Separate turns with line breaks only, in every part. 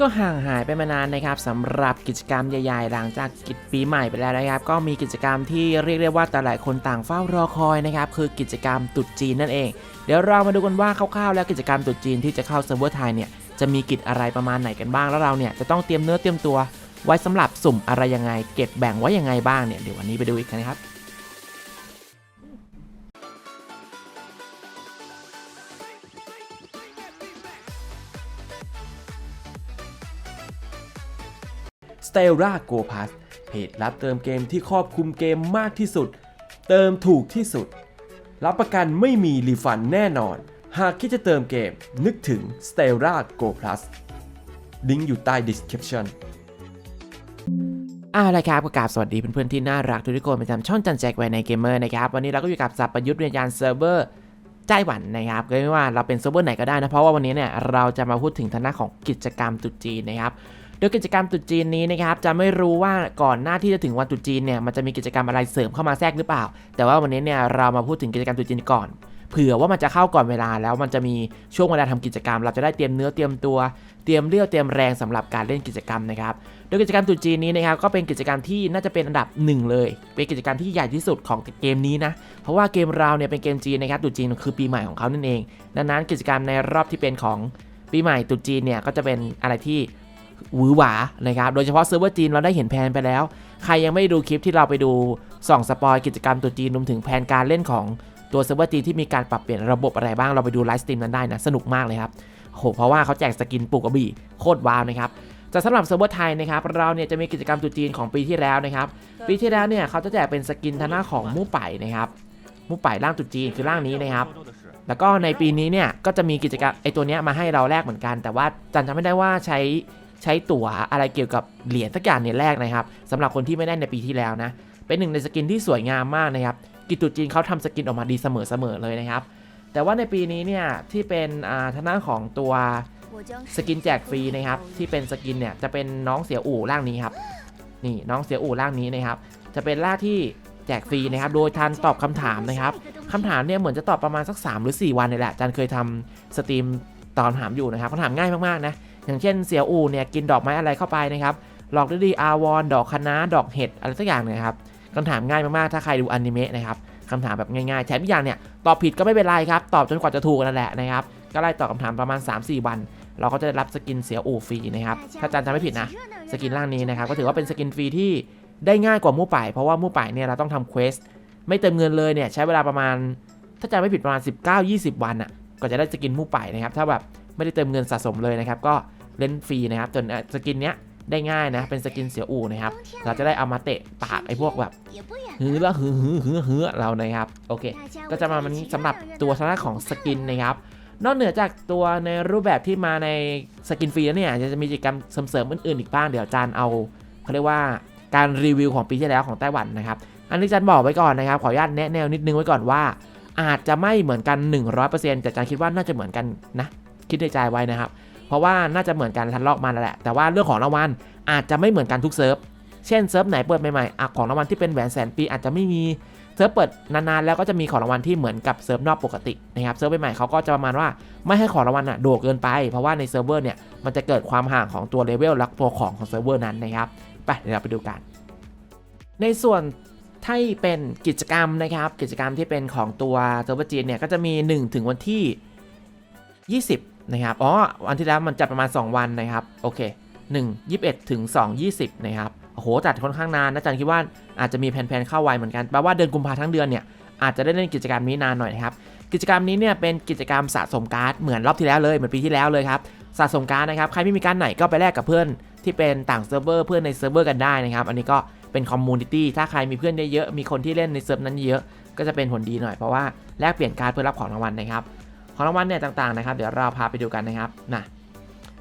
ก็ห่างหายไปมานานนะครับสำหรับกิจกรรมใหญ่ๆ หลังจากกิจปีใหม่ไปแล้วนะครับ ก็มีกิจกรรมที่เรียกได้ว่าแต่หลายคนต่างเฝ้ารอคอยนะครับ คือกิจกรรมตรุษจีนนั่นเอง เดี๋ยวเรามาดูกันว่าคร่าวๆแล้วกิจกรรมตรุษจีนที่จะเข้าเซิร์ฟเวอร์ไทยเนี่ยจะมีกิจอะไรประมาณไหนกันบ้างแล้วเราเนี่ยจะต้องเตรียมเนื้อเตรียมตัว ไว้สำหรับสุ่มอะไรยังไง เก็บแบ่งไว้ยังไงบ้างเนี่ยเดี๋ยววันนี้ไปดูอีกกันครับ
s t e l l a Go Pass เพจรับเติมเกมที่ครอบคลุมเกมมากที่สุด เติมถูกที่สุด รับประกันไม่มีรีฟันแน่นอน หากคิดจะเติมเกมนึกถึง s t e l l a Go Plus ลิงก์อยู่ใต้ description
เอาละครับก็กราบสวัสดีเพื่อนๆที่น่ารักทุกคนประจำช่องจันแจกไว้ในเกมเมอร์นะครับวันนี้เราก็อยู่กับสับประยุทธ์เรียนยานเซิร์ฟเวอร์ไต้หวันนะครับก็ไม่ว่าเราเป็นเซิร์ฟเวอร์ไหนก็ได้นะ เพราะว่าวันนี้เนี่ยเราจะมาพูดถึงทางด้านของกิจกรรมตรุษจีนนะครับ โดยกิจกรรมตุจีนนี้นะครับจะไม่รู้ว่าก่อนหน้าที่จะถึงวันตุจีนเนี่ยมันจะมีกิจกรรมอะไรเสริมเข้ามาแทรกหรือเปล่า แต่ว่าวันนี้เนี่ยเรามาพูดถึงกิจกรรมตุจีนก่อนเผื่อว่ามันจะเข้าก่อนเวลาแล้วมันจะมีช่วงเวลาทำกิจกรรม เราจะได้เตรียมเนื้อเตรียมตัว เตรียมเรี่ยวเตรียมแรงสำหรับการเล่นกิจกรรมนะครับ โดยกิจกรรมตุจีนนี้นะครับก็เป็นกิจกรรมที่น่าจะเป็นอันดับหนึ่งเลย เป็นกิจกรรมที่ใหญ่ที่สุดของเกมนี้นะ เพราะว่าเกมเราเนี่ยเป็นเกมจีนนะครับตุจีนคือปีใหม่ของเขานั่นเอง ดังนั้นกิจกรรมในรอบที่เป็นของปีใหม่ตุจีนเนี่ยก็จะเป็นอะไรที่ หวือหวานะครับ โดยเฉพาะเซิร์ฟเวอร์จีนเราได้เห็นแผนไปแล้ว ใครยังไม่ดูคลิปที่เราไปดูส่องสปอยกิจกรรมตรุษจีนรวมถึงแผนการเล่นของตัวเซิร์ฟเวอร์จีนที่มีการปรับเปลี่ยนระบบอะไรบ้างเราไปดูไลฟ์สตรีมนั้นได้นะสนุกมากเลยครับโหเพราะว่าเขาแจกสกินปลูกกระบี่โคตรว้าวนะครับแต่สำหรับเซิร์ฟเวอร์ไทยนะครับเราเนี่ยจะมีกิจกรรมตรุจีนของปีที่แล้วนะครับปีที่แล้วเนี่ยเขาจะแจกเป็นสกินทาหน้าของมู่ไปนะครับมู่ไปร่างตรุจีนคือร่างนี้นะครับ แล้วก็ในปีนี้เนี่ยก็จะมีกิจกรรมไอตัวเนี้ยมาให้เราแลกเหมือนกัน แต่ว่าจันจำไม่ได้ว่าใช้ ใช้ตั๋วอะไรเกี่ยวกับเหรียญสักอย่างเนี่ยแลกนะครับสำหรับคนที่ไม่ได้ในปีที่แล้วนะ เป็นหนึ่งในสกินที่สวยงามมากนะครับกิจตุจีนเขาทำสกินออกมาดีเสมอๆเลยนะครับ แต่ว่าในปีนี้เนี่ยที่เป็นอ่าทางด้านของตัวสกินแจกฟรีนะครับที่เป็นสกินเนี่ยจะเป็นน้องเสียอู่ร่างนี้ครับนี่น้องเสียอู่ร่างนี้นะครับ จะเป็นร่างที่แจกฟรีนะครับ โดยทันตอบคำถามนะครับคำถามเนี่ยเหมือนจะตอบประมาณสัก 3 หรือ 4 วันนี่แหละจันเคยทำสตรีมตอบคำถามอยู่นะครับคำถามง่ายมากๆนะ อย่างเช่นเสียอู่เนี่ยกินดอกไม้อะไรเข้าไปนะครับหลอกด้วยดีอาวอนดอกคะน้าดอกเห็ดอะไรสักอย่างเนี่ยครับคำถามง่ายมากๆ ถ้าใครดูอนิเมะนะครับคำถามแบบง่ายๆแถมอีกอย่างเนี่ยตอบผิดก็ไม่เป็นไรครับ ตอบจนกว่าจะถูกนั่นแหละนะครับ ก็ไล่ตอบคำถามประมาณ 3-4 วัน เราก็จะได้รับสกินเสียอู่ฟรีนะครับ ถ้าจำจำไม่ผิดนะ สกินร่างนี้นะครับ ก็ถือว่าเป็นสกินฟรีที่ได้ง่ายกว่ามู่ป่าย เพราะว่ามู่ป่ายเนี่ยเราต้องทำเควสไม่เติมเงินเลยเนี่ยใช้เวลาประมาณ ถ้าจำไม่ผิดประมาณ 19-20 วันอะก็จะได้สกินมู่ป่ายนะครับ ถ้าแบบไม่ได้เติมเงินสะสมเลยนะครับ ก็ เล่นฟรีนะครับจนสกินเนี้ยได้ง่ายนะ เป็นสกินเสียอูนะครับ เราจะได้เอามาเตะปากไอ้พวกแบบหือละหือหือหือหือเรานะครับ โอเค ก็จะมาวันนี้สำหรับตัวชนะของสกินนะครับ นอกเหนือจากตัวในรูปแบบที่มาในสกินฟรีแล้วเนี่ย จะมีกิจกรรมเสริมๆอื่นๆอีกบ้าง เดี๋ยวจานเอาเขาเรียกว่าการรีวิวของปีที่แล้วของไต้หวันนะครับ อันนี้จันบอกไว้ก่อนนะครับ ขออนุญาตแนะแนวนิดนึงไว้ก่อนว่า อาจจะไม่เหมือนกัน 100%แต่จันคิดว่าน่าจะเหมือนกันนะ คิดในใจไว้นะครับ เพราะว่าน่าจะเหมือนกันทันลอกมาแล้วแหละ แต่ว่าเรื่องของรางวัลอาจจะไม่เหมือนกันทุกเซิร์ฟ เช่นเซิร์ฟไหนเปิดใหม่ๆของรางวัลที่เป็นแหวนแสนปีอาจจะไม่มีเซิร์ฟเปิดนานๆแล้วก็จะมีของรางวัลที่เหมือนกับเซิร์ฟนอกปกตินะครับเซิร์ฟใหม่ๆเขาก็จะประมาณว่าไม่ให้ของรางวัลอะโดดเกินไป เพราะว่าในเซิร์ฟเวอร์เนี่ยมันจะเกิดความห่างของตัวเลเวลและตัวของของเซิร์ฟเวอร์นั้นนะครับไปเดี๋ยวเราไปดูกัน ในส่วนที่เป็นกิจกรรมนะครับ กิจกรรมที่เป็นของตัวเซิร์ฟเวอร์จีนเนี่ยก็จะมี 1 ถึงวันที่ 20 นะครับอ๋อวันที่แล้วมันจัดประมาณ 2 วันนะครับโอเค 1 21 ถึง 2 20 นะครับโอ้โหจัดค่อนข้างนานนะจันคิดว่าอาจจะมีแผนๆเข้าไวเหมือนกันแปลว่าเดือนกุมภาทั้งเดือนเนี่ยอาจจะได้เล่นกิจกรรมนี้นานหน่อยนะครับกิจกรรมนี้เนี่ยเป็นกิจกรรมสะสมการ์ดเหมือนรอบที่แล้วเลยเหมือนปีที่แล้วเลยครับสะสมการ์ดนะครับใครไม่มีการ์ดไหนก็ไปแลกกับเพื่อนที่เป็นต่างเซิร์ฟเวอร์เพื่อนในเซิร์ฟเวอร์กันได้นะครับอันนี้ก็เป็นคอมมูนิตี้ถ้าใครมีเพื่อนเยอะๆมีคนที่เล่นในเซิร์ฟนั้นเยอะก็จะเป็นผลดีหน่อยเพราะว่าแลกเปลี่ยนการ์ดเพื่อรับของรางวัลนะครับ ของรางวัลเนี่ยต่างๆนะครับ เดี๋ยวเราพาไปดูกันนะครับนะ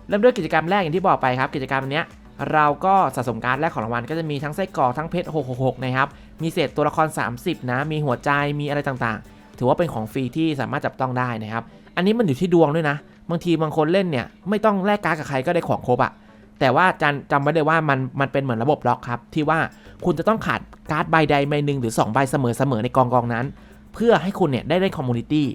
เริ่มด้วยกิจกรรมแรกอย่างที่บอกไปครับ กิจกรรมเนี้ยเราก็สะสมการ์ดแลกของรางวัลก็จะมีทั้งไส้กรอกทั้งเพชร666นะครับมีเศษตัวละคร 30 นะ มีหัวใจมีอะไรต่างๆ ถือว่าเป็นของฟรีที่สามารถจับต้องได้นะครับ อันนี้มันอยู่ที่ดวงด้วยนะ บางทีบางคนเล่นเนี่ยไม่ต้องแลกการ์ดกับใครก็ได้ของครบอะแต่ว่าจำจำไว้เลยว่ามันมันเป็นเหมือนระบบล็อกครับ ที่ว่าคุณจะต้องขาดการ์ดใบใดใบหนึ่งหรือ2ใบเสมอๆในกองกองนั้น เพื่อให้คุณเนี่ยได้ได้คอมมูนิตี้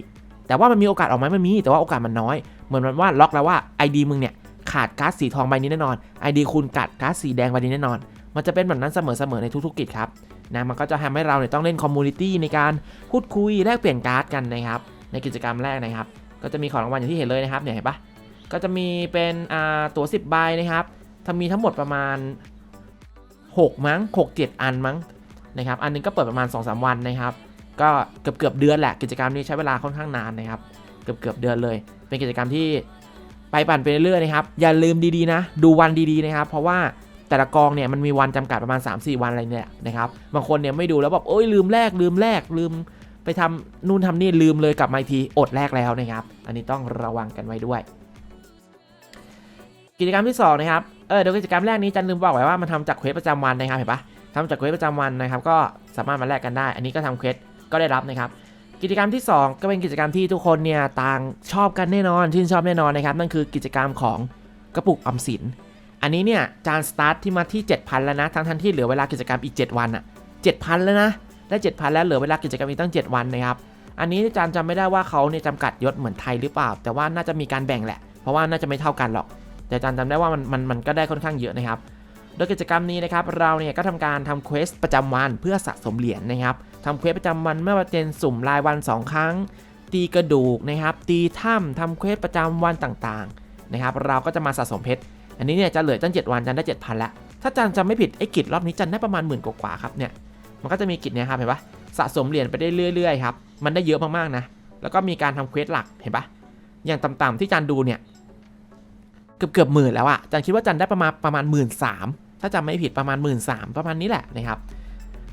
แต่ว่ามันมีโอกาสออกไหมมันมี แต่ว่าโอกาสมันน้อย เหมือนมันว่าล็อกแล้วว่า ID มึงเนี่ยขาดการ์ดสีทองใบนี้แน่นอน ID คุณกัดการ์ดสีแดงใบนี้แน่นอน มันจะเป็นแบบนั้นเสมอๆในทุกๆกิจครับนะมันก็จะทำให้เราเนี่ยต้องเล่นคอมมูนิตี้ในการพูดคุยแลกเปลี่ยนการ์ดกันนะครับ ในกิจกรรมแรกนะครับ ก็จะมีของรางวัลอย่างที่เห็นเลยนะครับเนี่ยเห็นปะก็จะมีเป็นอ่าตั๋ว 10 ใบนะครับถ้ามีทั้งหมดประมาณ 6 มั้ง 6 7 อันมั้งนะครับ อันหนึงก็เปิดประมาณ 2-3 วันนะครับ ก็เกือบเกือบๆเดือนแหละกิจกรรมนี้ใช้เวลาค่อนข้างนานนะครับ เกือบเกือบๆเดือนเลย เป็นกิจกรรมที่ไปปั่นไปเรื่อยๆนะครับ อย่าลืมดีๆนะ ดูวันดีๆนะครับ เพราะว่าแต่ละกองเนี่ยมันมีวันจำกัดประมาณ 3-4 วันอะไรเนี่ยนะครับ บางคนเนี่ยไม่ดูแล้วแบบโอ้ยลืมแลกลืมแลกลืมไปทำนู่นทำนี่ลืมเลยกลับมาอีกทีอดแลกแล้วนะครับ อันนี้ต้องระวังกันไว้ด้วย กิจกรรมที่สองนะครับ เออเดี๋ยวกิจกรรมแรกนี้จันลืมบอกไว้ว่ามันทำจากเควสประจำวันนะครับเห็นปะทำจากเควสประจำวันนะครับ ก็สามารถมาแลกกันได้ อันนี้ก็ทำเควส ก็ได้รับนะครับ กิจกรรมที่ 2 ก็เป็นกิจกรรมที่ทุกคนเนี่ยต่างชอบกันแน่นอนชื่นชอบแน่นอนนะครับนั่นคือกิจกรรมของกระปุกออมสิน อันนี้เนี่ยจานสตาร์ทที่มาที่ 7,000 แล้วนะทั้งทันที่เหลือเวลากิจกรรมอีก 7 วันอะ7,000 แล้วนะได้ 7,000 แล้วเหลือเวลากิจกรรมอีกตั้ง 7 วันนะครับอันนี้จารย์จำไม่ได้ว่าเขาเนี่ยจำกัดยศเหมือนไทยหรือเปล่า แต่ว่าน่าจะมีการแบ่งแหละ เพราะว่าน่าจะไม่เท่ากันหรอก แต่จารย์จำได้ว่ามันมันมันก็ได้ค่อนข้างเยอะนะครับ โดยกิจกรรมนี้นะครับเราเนี่ยก็ทำการทำเควสประจำวันเพื่อสะสมเหรียญนะครับ ทำเควสประจำวันไม่ว่าจะเป็นสุ่มรายวัน 2 ครั้ง ตีกระดูกนะครับ ตีถ้ำทำเควสประจำวันต่างๆนะครับ เราก็จะมาสะสมเพชร อันนี้เนี่ยจะเหลือตั้ง7วันจันได้7,000แล้วถ้าจันจำไม่ผิดไอ้กิจรอบนี้จันได้ประมาณหมื่นกว่าครับเนี่ย มันก็จะมีกิจเนี่ยครับเห็นปะสะสมเหรียญไปได้เรื่อยๆครับ มันได้เยอะมากๆนะ แล้วก็มีการทำเควสหลักเห็นปะอย่างต่ำๆที่จันดูเนี่ยเกือบเกือบหมื่นแล้วอะจันคิดว่าจันได้ประมาณประมาณหมื่นสามถ้าจำไม่ผิดประมาณหมื่นสามประมาณนี้แหละนะครับ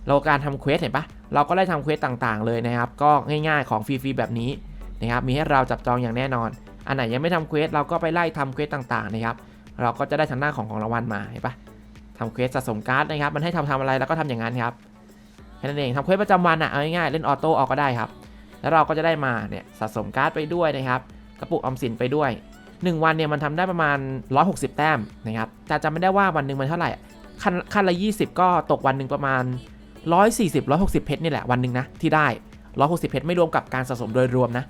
เราการทำเควสเห็นปะเราก็ได้ทำเควสต่างๆ เลยนะครับ ก็ง่ายๆของฟรีๆแบบนี้นะครับ มีให้เราจับจองอย่างแน่นอน อันไหนยังไม่ทำเควสเราก็ไปไล่ทำเควสต่างๆนะครับ เราก็จะได้ทางหน้าของของรางวัลมาเห็นปะทำเควสสะสมการ์ดนะครับ มันให้ทำทำอะไรเราก็ทำอย่างนั้นครับแค่นั้นเองทำเควสประจำวันอะเอาง่ายๆเล่นออโต้ออกก็ได้ครับ แล้วเราก็จะได้มาเนี่ยสะสมการ์ดไปด้วยนะครับกระปุกออมสินไปด้วย 1 วันเนี่ยมันทำได้ประมาณ 160 แต้มนะครับแต่จำไม่ได้ว่าวันหนึ่งมันเท่าไหร่ขั้นขั้นละ 20 ก็ตกวันหนึ่งประมาณ 140 160 เพชรนี่แหละวันหนึ่งนะที่ได้ 160 เพชรไม่รวมกับการสะสมโดยรวมนะ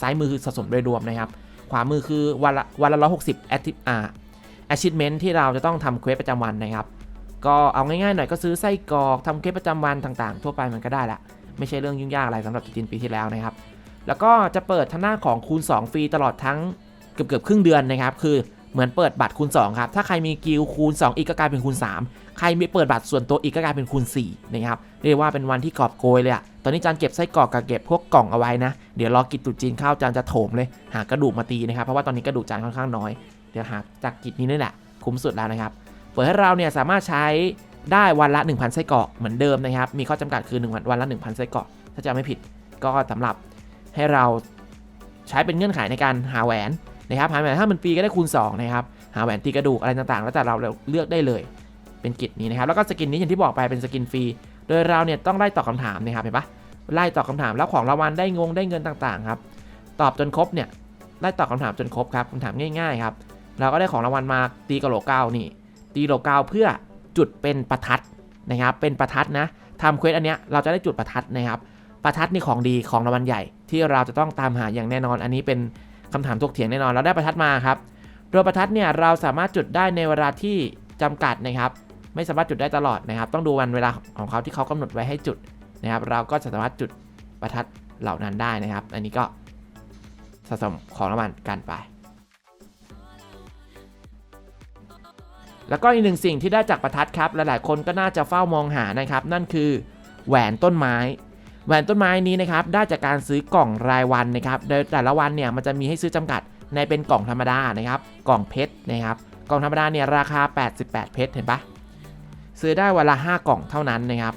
ซ้ายมือคือสะสมโดยรวมนะครับ ขวามือคือวันละวันละ160 active อ่า achievement ที่เราจะต้องทำเควสประจำวันนะครับ ก็เอาง่ายๆหน่อยก็ซื้อไส้กรอกทำเควสประจำวันต่างๆ ทั่วไปมันก็ได้ละไม่ใช่เรื่องยุ่งยากอะไรสำหรับจีนปีที่แล้วนะครับ แล้วก็จะเปิดทางหน้าของคูณ 2 ฟรีตลอดทั้งเกือบเกือบๆครึ่งเดือนนะครับ คือเหมือนเปิดบัตรคูณ 2 ครับ ถ้าใครมีกิลคูณ 2 อีกก็กลายเป็นคูณ 3 ใครมีเปิดบัตรส่วนตัวอีกก็กลายเป็นคูณ4นะครับเรียกว่าเป็นวันที่กอบโกยเลยอะตอนนี้จานเก็บไส้กรอกกับเก็บพวกกล่องเอาไว้นะ เดี๋ยวรอกิจตุจีนเข้าจานจะโถมเลยหากระดูกมาตีนะครับเพราะว่าตอนนี้กระดูกจานค่อนข้างน้อย เดี๋ยวหาจากกิจนี้นี่แหละคุ้มสุดแล้วนะครับเปิดให้เราเนี่ยสามารถใช้ได้วันละ 1,000ไส้กรอกเหมือนเดิมนะครับมีข้อจำกัดคือ1วันวันละ 1,000ไส้กรอกถ้าจะไม่ผิดก็สำหรับให้เราใช้เป็นเงื่อนไขในการหาแหวนนะครับหาแหวนถ้ามันฟรีก็ได้คูณ2นะครับหาแหวนตีกระดูกอะไรต่างๆ แล้วแต่เราเลือกได้เลย เป็นกิจนี้นะครับ แล้วก็สกินนี้อย่างที่บอกไปเป็นสกินฟรี โดยเราเนี่ยต้องไล่ตอบคำถามนะครับเห็นปะไล่ตอบคำถามแล้วของรางวัลได้งงได้เงินต่างๆครับ ตอบจนครบเนี่ยไล่ตอบคำถามจนครบครับคำถามง่ายๆครับ เราก็ได้ของรางวัลมาตีกระโหลกเก้านี่ ตีกระโหลกเก้าเพื่อจุดเป็นประทัดนะครับ เป็นประทัดนะทำเควสอันเนี้ยเราจะได้จุดประทัดนะครับ ประทัดนี่ของดีของรางวัลใหญ่ ที่เราจะต้องตามหาอย่างแน่นอน อันนี้เป็นคำถามถกเถียงแน่นอน เราได้ประทัดมาครับ โดยประทัดเนี่ยเราสามารถจุดได้ในเวลาที่จำกัดนะครับ ไม่สามารถจุดได้ตลอดนะครับ ต้องดูวันเวลาของเขาที่เขากำหนดไว้ให้จุดนะครับ เราก็จะสามารถจุดประทัดเหล่านั้นได้นะครับ อันนี้ก็สะสมของรางวัลกันไป แล้วก็อีกหนึ่งสิ่งที่ได้จากประทัดครับ หลายๆคนก็น่าจะเฝ้ามองหานะครับ นั่นคือแหวนต้นไม้แหวนต้นไม้นี้นะครับได้จากการซื้อกล่องรายวันนะครับโดยแต่ละวันเนี่ยมันจะมีให้ซื้อจำกัดในเป็นกล่องธรรมดานะครับ กล่องเพชรนะครับ กล่องธรรมดาเนี่ยราคา 88 เพชรเห็นปะ ซื้อได้วันละ 5 กล่องเท่านั้นนะครับ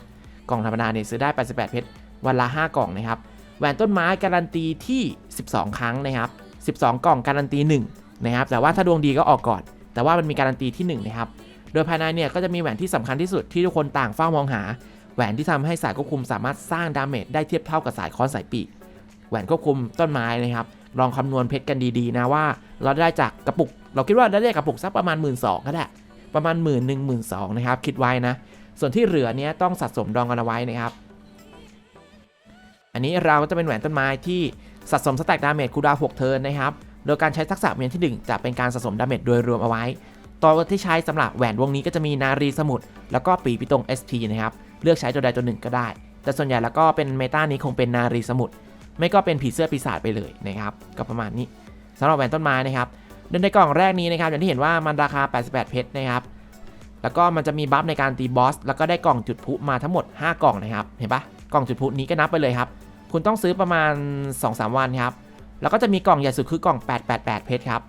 กล่องธรรมดาเนี่ยซื้อได้ 88 เพชร วันละ 5 กล่องนะครับ แหวนต้นไม้การันตีที่ 12 ครั้งนะครับ 12 กล่องการันตี 1 นะครับ แต่ว่าถ้าดวงดีก็ออกก่อน แต่ว่ามันมีการันตีที่ 1 นะครับ โดยภายในเนี่ยก็จะมีแหวนที่สำคัญที่สุดที่ทุกคนต่างเฝ้ามองหา แหวนที่ทำให้สายควบคุมสามารถสร้างดาเมจได้เทียบเท่ากับสายค้อนสายปีก แหวนควบคุมต้นไม้นะครับ ลองคำนวณเพชรกันดีๆนะว่า เราได้จากกระปุก เราคิดว่าได้จากกระปุกสักประมาณ 1 2ื่นก็ได้ ประมาณ1 1 0 0 0 0 1 2 0 0 0นะครับ คิดไว้นะ ส่วนที่เหลือเนี้ยต้องสะสมดองกันเอาไว้นะครับ อันนี้เราก็จะเป็นแหวนต้นไม้ที่สะสมสแต็กดาเมจคูดาวน์6เทิร์นนะครับ โดยการใช้ทักษะเวียนที่ 1 จะเป็นการสะสมดาเมจโดยรวมเอาไว้ ตัวที่ใช้สำหรับแหวนวงนี้ก็จะมีนารีสมุทรแล้วก็ปีปิตง SP นะครับ เลือกใช้ตัวใดตัวหนึ่งก็ได้ แต่ส่วนใหญ่แล้วก็เป็นเมตานี้คงเป็นนารีสมุทรไม่ก็เป็นผีเสื้อปีศาจไปเลยนะครับ ก็ประมาณนี้สำหรับแหวนต้นไม้นะครับ โดยในกล่องแรกนี้นะครับอย่างที่เห็นว่ามันราคา 88 เพชรนะครับ แล้วก็มันจะมีบัฟในการตีบอส แล้วก็ได้กล่องจุดพุมาทั้งหมด 5 กล่องนะครับ เห็นปะกล่องจุดพุนี้ก็นับไปเลยครับ คุณต้องซื้อประมาณ 2-3 วันครับ แล้วก็จะมีกล่องใหญ่สุดคือกล่อง 888 เพชรครับ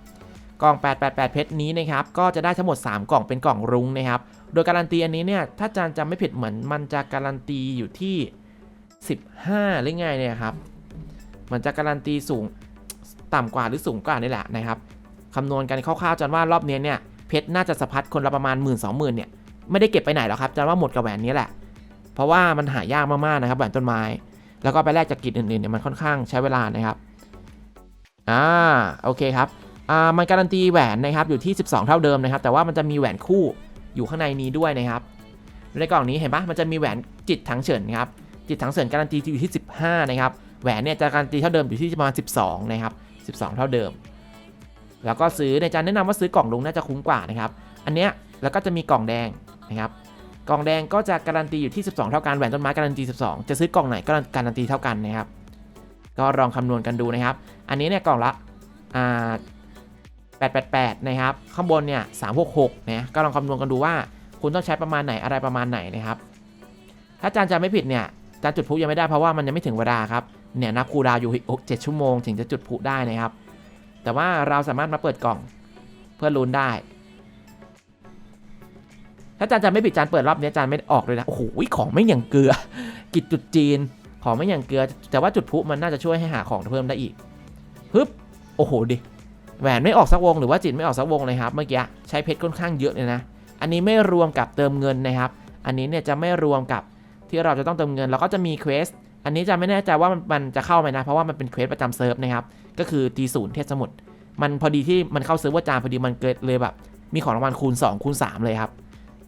กล่อง 888 เพชรนี้นะครับ ก็จะได้ทั้งหมด 3 กล่องเป็นกล่องรุ้งนะครับ โดยการันตีอันนี้เนี่ย ถ้าจานจำไม่ผิดเหมือนมันจะการันตีอยู่ที่ 15 หรือไงเนี่ยครับ มันจะการันตีสูงต่ำกว่าหรือสูงกว่านี่แหละนะครับ คำนวณกันคร่าวๆจนว่ารอบนี้เนี่ยเพชรน่าจะสะพัดคนละประมาณ 1 2 0 0 0 0เนี่ยไม่ได้เก็บไปไหนหรอกครับจนว่าหมดกับแหวนนี้แหละ เพราะว่ามันหายากมากๆนะครับแหวนต้นไม้ แล้วก็ไปแลกจากกิจอื่นๆเนี่ยมันค่อนข้างใช้เวลานะครับอ่าโอเคครับอ่ามันการันตีแหวนนะครับอยู่ที่ 12 เท่าเดิมนะครับ แต่ว่ามันจะมีแหวนคู่อยู่ข้างในนี้ด้วยนะครับในกล่องนี้เห็นปะมันจะมีแหวนจิตถังเฉินครับจิตถังเฉินการันตีอยู่ที่ 15 นะครับแหวนเนี่ยจะการันตีเท่าเดิมอยู่ที่ประมาณ 12 นะครับ 12 เท่าเดิม แล้วก็ซื้อในจานแนะนำว่าซื้อกล่องลุงน่าจะคุ้มกว่านะครับอันเนี้ยแล้วก็จะมีกล่องแดงนะครับกล่องแดงก็จะการันตีอยู่ที่ 12 เท่ากันแหวนต้นไม้การันตี 12 จะซื้อกล่องไหนก็การันตีเท่ากันนะครับก็ลองคำนวณกันดูนะครับ อันนี้เนี่ยกล่องละอ่า888 นะครับ ข้างบนเนี่ย 366 นะ ก็ลองคำนวณกันดูว่า คุณต้องใช้ประมาณไหนอะไรประมาณไหนนะครับ ถ้าจานจำไม่ผิดเนี่ย จานจุดพลุยังไม่ได้เพราะว่ามันยังไม่ถึงเวลาครับ เนี่ยนับคูดาวอยู่7ชั่วโมง ถึงจะจุดพุได้นะครับ แต่ว่าเราสามารถมาเปิดกล่องเพื่อลุ้นได้ ถ้าจานจำไม่ผิดจานเปิดรอบนี้จานไม่ออกเลยนะ โอ้โหของไม่อย่างเกลือ กิจจุดจีน ของไม่อย่างเกลือ แต่ว่าจุดพุมันน่าจะช่วยให้หาของเพิ่มได้อีกฮึบโอ้โหดิแหวนไม่ออกสักวงหรือว่าจิตไม่ออกสักวงเลยครับเมื่อกี้ใช้เพชรค่อนข้างเยอะเลยนะ อันนี้ไม่รวมกับเติมเงินนะครับ อันนี้เนี่ยจะไม่รวมกับที่เราจะต้องเติมเงิน แล้วก็จะมีเควสอันนี้จะไม่แน่ใจว่ามันมันจะเข้าไหมนะ เพราะว่ามันเป็นเควสประจำเซิร์ฟนะครับ ก็คือตีศูนย์เทพสมุทรมันพอดีที่มันเข้าเซิร์ฟเวอร์จานพอดีมันเกิดเลยแบบ มีของรางวัลคูณ 2 คูณ 3 เลยครับ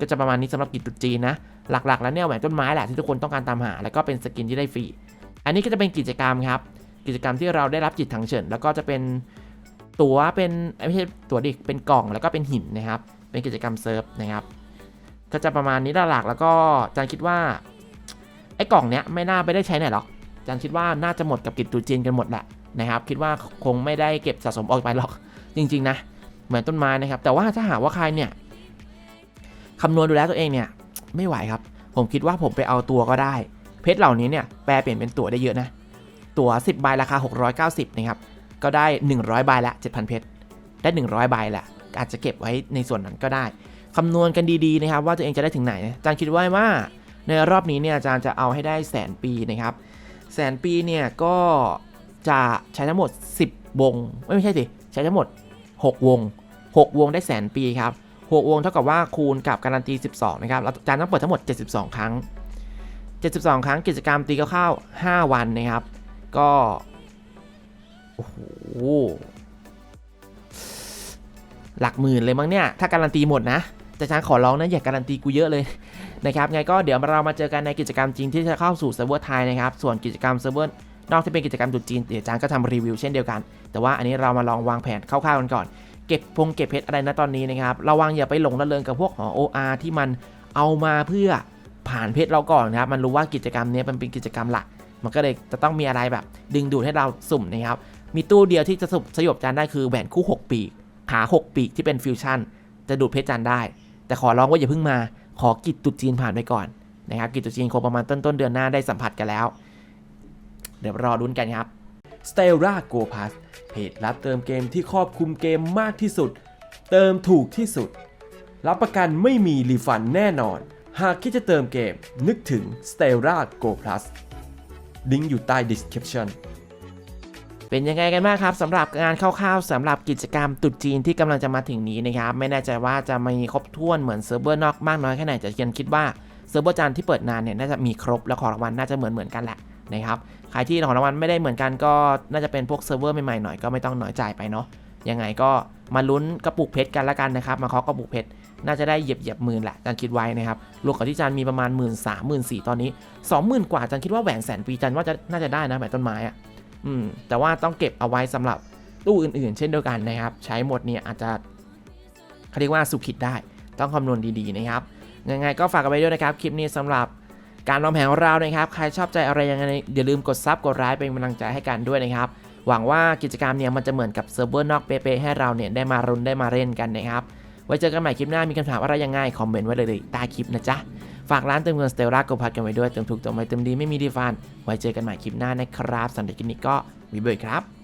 ก็จะประมาณนี้สำหรับกิจตุจีนนะ หลักๆ แล้วเนี่ยแหวนต้นไม้แหละที่ทุกคนต้องการตามหา แล้วก็เป็นสกินที่ได้ฟรี อันนี้ก็จะเป็นกิจกรรมครับ กิจกรรมที่เราได้รับจิตถังเฉิน แล้วก็จะเป็นตั๋วเป็นไม่ใช่ตั๋วดิเป็นกล่องแล้วก็เป็นหินนะครับ เป็นกิจกรรมเซิร์ฟนะครับ ก็จะประมาณนี้หลักๆแล้วก็จันคิดว่าไอ้กล่องเนี้ยไม่น่าไปได้ใช้ไหนหรอกจันคิดว่าน่าจะหมดกับกิจตุจีนกันหมดแหละ นะครับ คิดว่าคงไม่ได้เก็บสะสมออกไปหรอกจริง ๆ นะ เหมือนต้นไม้นะครับ แต่ว่าถ้าหากว่าใครเนี่ยคำนวณดูแลตัวเองเนี่ยไม่ไหวครับ ผมคิดว่าผมไปเอาตัวก็ได้ เพชรเหล่านี้เนี่ยแปลเปลี่ยนเป็นตัวได้เยอะนะ ตัว 10ใบราคา 690นะครับก็ได้ 100ใบละ7,000 เพชรได้ 100ใบแหละอาจจะเก็บไว้ในส่วนนั้นก็ได้คำนวณกันดีๆนะครับว่าตัวเองจะได้ถึงไหนนะอาจารย์คิดว่าว่า ในรอบนี้เนี่ยอาจารย์จะเอาให้ได้แสนปีนะครับ แสนปีเนี่ยก็ จะใช้ทั้งหมด 10 วง ไม่ใช่สิ ใช้ทั้งหมด 6 วง 6 วงได้แสนปีครับ 6 วงเท่ากับว่าคูณกับการันตี 12 นะครับแล้วอาจารย์ต้องเปิดทั้งหมด 72 ครั้ง 72 ครั้งกิจกรรมตีคร่าวๆ5วันนะครับ ก็ โอ้โห หลักหมื่นเลยมั้งเนี่ย ถ้าการันตีหมดนะแต่ฉันขอร้องนะอย่าการันตีกูเยอะเลยนะครับไงก็เดี๋ยวเรามาเจอกันในกิจกรรมจริงที่จะเข้าสู่เซิร์ฟเวอร์ไทยนะครับ ส่วนกิจกรรมเซิร์ฟเวอร์ นอกที่เป็นกิจกรรมจุดจีนเดี๋ยวจารย์ก็ทำรีวิวเช่นเดียวกัน แต่ว่าอันนี้เรามาลองวางแผนคร่าวๆกันก่อน เก็บพงเก็บเพชรอะไรนะตอนนี้นะครับระวังอย่าไปหลงระเริงกับพวกหอ OR ที่มันเอามาเพื่อผ่านเพชรเราก่อนนะครับมันรู้ว่ากิจกรรมนี้มันเป็นกิจกรรมหลัก มันก็เลยจะต้องมีอะไรแบบ ดึงดูดให้เราสุ่มนะครับมีตู้เดียวที่จะสบสยบจานได้คือแหวนคู่ 6 ปีกขา 6 ปีกที่เป็นฟิวชั่นจะดูดเพชรจานได้ แต่ขอร้องว่าอย่าเพิ่งมา ขอกิจตุจีนผ่านไปก่อนนะครับกิจตุจีนคงประมาณต้นต้นเดือนหน้าได้สัมผัสกันแล้ว เดี๋ยวรอรุ้นกันครับ
s t e l l a Go Pass เพจรับเติมเกมที่ครอบคลุมเกมมากที่สุด เติมถูกที่สุด รับประกันไม่มีรีฟันแน่นอน หากคิดจะเติมเกม นึกถึง s t e l l a Go Plus ลิงก์อยู่ใต้ description
เป็นยังไงกันบ้างครับสำหรับงานคร่าวๆสำหรับกิจกรรมตรุษจีนที่กำลังจะมาถึงนี้นะครับไม่แน่ใจว่าจะมีครบถ้วนเหมือนเซิร์ฟเวอร์นอกมากน้อยแค่ไหนแต่ยันคิดว่าเซิร์ฟเวอร์จานที่เปิดนานเนี่ยน่าจะมีครบและของรางวัลน่าจะเหมือนเหมือนๆกันแหละ นะครับ ใครที่ของรางวัลไม่ได้เหมือนกันก็น่าจะเป็นพวกเซิร์ฟเวอร์ใหม่ๆหน่อยก็ไม่ต้องน้อยใจไปเนาะ ยังไงก็มาลุ้นกระปุกเพชรกันละกันนะครับ มาเคาะกระปุกเพชรน่าจะได้เหยียบเหยียบหมื่นแหละจันคิดไว้นะครับรวมกับที่จันมีประมาณหมื่นสามหมื่นสี่ตอนนี้สองหมื่นกว่าจันคิดว่าแหวนแสนปีจันว่าจะน่าจะได้นะแหวนต้นไม้อะอืมแต่ว่าต้องเก็บเอาไว้สำหรับตู้อื่นๆ เช่นเดียวกันนะครับ ใช้หมดเนี่ยอาจจะเขาเรียกว่าสุขิดได้ ต้องคำนวณดีๆนะครับยังไงก็ฝากกันไว้ด้วยนะครับคลิปนี้สำหรับ การวางแผนของเรานะครับ ใครชอบใจอะไรยังไงอย่าลืมกดซับกดไลค์เป็นกำลังใจให้กันด้วยนะครับ หวังว่ากิจกรรมเนี่ยมันจะเหมือนกับเซิร์ฟเวอร์นอกเป๊ะๆให้เราเนี่ยได้มารุนได้มาเล่นกันนะครับ ไว้เจอกันใหม่คลิปหน้ามีคำถามอะไรยังไงคอมเมนต์ไว้เลยใต้คลิปนะจ๊ะ ฝากร้านเติมเงินสเตลล่าโกพัดกันไว้ด้วยเติมถูกเติมไวเติมดีไม่มีดีฟันไว้เจอกันใหม่คลิปหน้านะครับสำหรับคลิปนี้ก็วิบเบยครับ